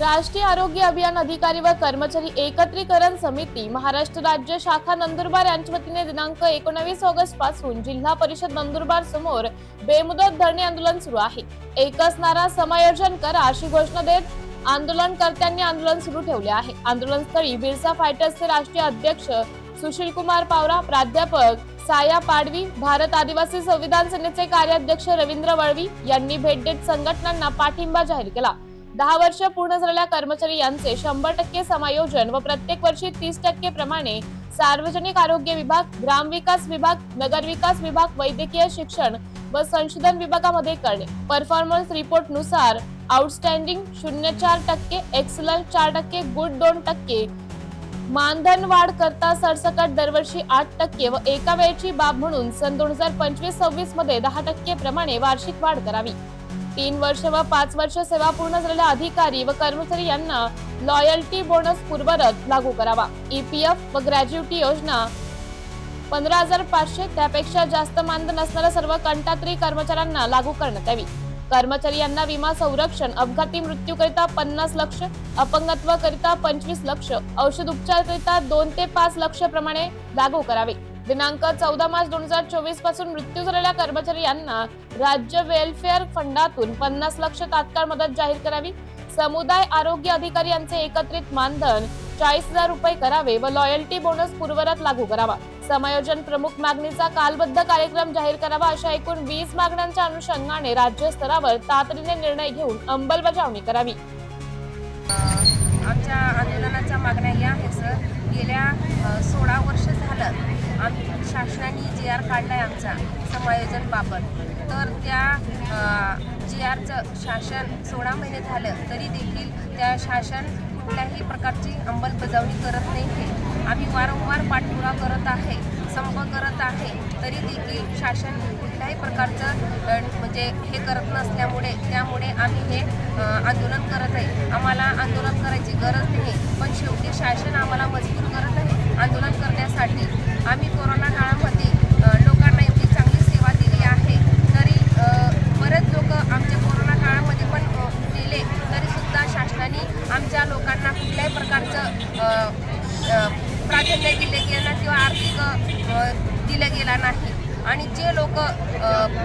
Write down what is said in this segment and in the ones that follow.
राष्ट्रीय आरोग्य अभियान अधिकारी व कर्मचारी एकत्रीकरण समिती महाराष्ट्र राज्य शाखा नंदुरबार यांच्या वतीने दिनांक एकोणवीस ऑगस्टपासून जिल्हा परिषद नंदुरबार समोर बेमुदत धरणे आंदोलन सुरू आहे. एकच नारा समायोजन करा अशी घोषणा देत आंदोलनकर्त्यांनी आंदोलन सुरू ठेवले आहे. आंदोलनस्थळी बिरसा फायटर्सचे राष्ट्रीय अध्यक्ष सुशील कुमार पावरा प्राध्यापक साया पाडवी भारत आदिवासी संविधान सेनेचे कार्याध्यक्ष रवींद्र वळवी यांनी भेट देत संघटनांना पाठिंबा जाहीर केला. दहा वर्ष पूर्ण झालेल्या कर्मचारी यांचे शंभर टक्के समायोजन व प्रत्येक वर्षी तीस टक्के प्रमाणे सार्वजनिक आरोग्य विभाग ग्रामविकास विभाग नगरविकास विभाग वैद्यकीय शिक्षण व संशोधन विभागामध्ये करणे. परफॉर्मन्स रिपोर्टनुसार आउटस्टँडिंग शून्य चार टक्के एक्सलन्स चार टक्के गुड दोन टक्के. मानधन वाढ करता सरसकट दरवर्षी आठ टक्के व एका वेळची बाब म्हणून सन दोन हजार पंचवीस सव्वीसमध्ये दहा टक्के प्रमाणे वार्षिक वाढ करावी. तीन वर्ष व पाच वर्ष सेवा पूर्ण झालेल्या अधिकारी व कर्मचारी यांना लॉयल्टी बोनस पूर्वरत लागू करावा. ईपीएफ व ग्रॅज्युटी योजना. पंधरा हजार पाचशे त्यापेक्षा जास्त मानधन असणाऱ्या सर्व कंटात्री कर्मचाऱ्यांना लागू करण्यात यावी. कर्मचारी यांना विमा संरक्षण अपघाती मृत्यूकरिता पन्नास लक्ष अपंगत्वाकरिता पंचवीस लक्ष औषध उपचारकरिता दोन ते पाच लक्ष प्रमाणे लागू करावे. दिनांक चौदा मार्च दोन हजार चोवीसपासून मृत्यू झालेल्या कर्मचारी यांना राज्य वेलफेअर फंडातून पन्नास लक्ष तात्काळ मदत जाहीर करावी. समुदाय आरोग्य अधिकारी यांचे एकत्रित मानधन चाळीस हजार रुपये करावे व लॉयल्टी बोनस पूर्वरत लागू करावा. समायोजन प्रमुख मागणीचा कालबद्ध कार्यक्रम जाहीर करावा अशा एकूण वीस मागण्यांच्या अनुषंगाने राज्य स्तरावर तातडीने निर्णय घेऊन अंमलबजावणी करावी. आमच्या आंदोलनाच्या मागण्या या आहेत सर गेल्या अ, सोळा वर्ष झालं आम शासनाने जी आर काढला आहे आमचा समायोजनबाबत तर त्या जी आरचं शासन सोळा महिने झालं तरी देखील त्या शासन कुठल्याही प्रकारची अंमलबजावणी करत नाही आहे आम्ही वारंवार पाठपुरा करत आहे संप करत आहे तरी देखील शासन कुठल्याही प्रकारचं म्हणजे हे करत नसल्यामुळे त्यामुळे आम्ही हे आंदोलन करत आहे. आम्हाला आंदोलन करायची गरज नाही पण शेवटी शासन आम्हाला मजबूर करत आहे आंदोलन करण्यासाठी आम्ही कोरोना काळामध्ये अ, लोकांना एवढी चांगली सेवा दिली आहे तरी अ, बरेच लोक आमच्या कोरोना काळामध्ये पण अ, गेले तरीसुद्धा शासनाने आमच्या लोकांना कुठल्याही प्रकारचं अ, अ, प्राधान्य दिले गेला किंवा आर्थिक दिलं गेला नाही. आणि जे लोक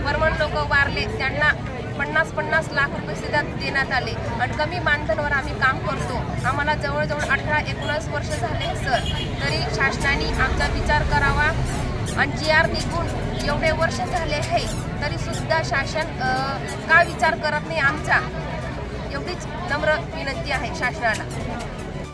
परमण लोक वारले त्यांना पन्नास पन्नास लाख रुपये सुद्धा देण्यात आले. आणि कमी मानधनावर आम्ही काम करतो. आम्हाला जवळजवळ अठरा एकोणीस वर्ष झाले सर. तरी शासनाने आमचा विचार करावा. आणि जी आर निघून एवढे वर्ष झाले आहे तरी सुद्धा शासन का विचार करत नाही आमचा? एवढीच नम्र विनंती आहे शासनाला.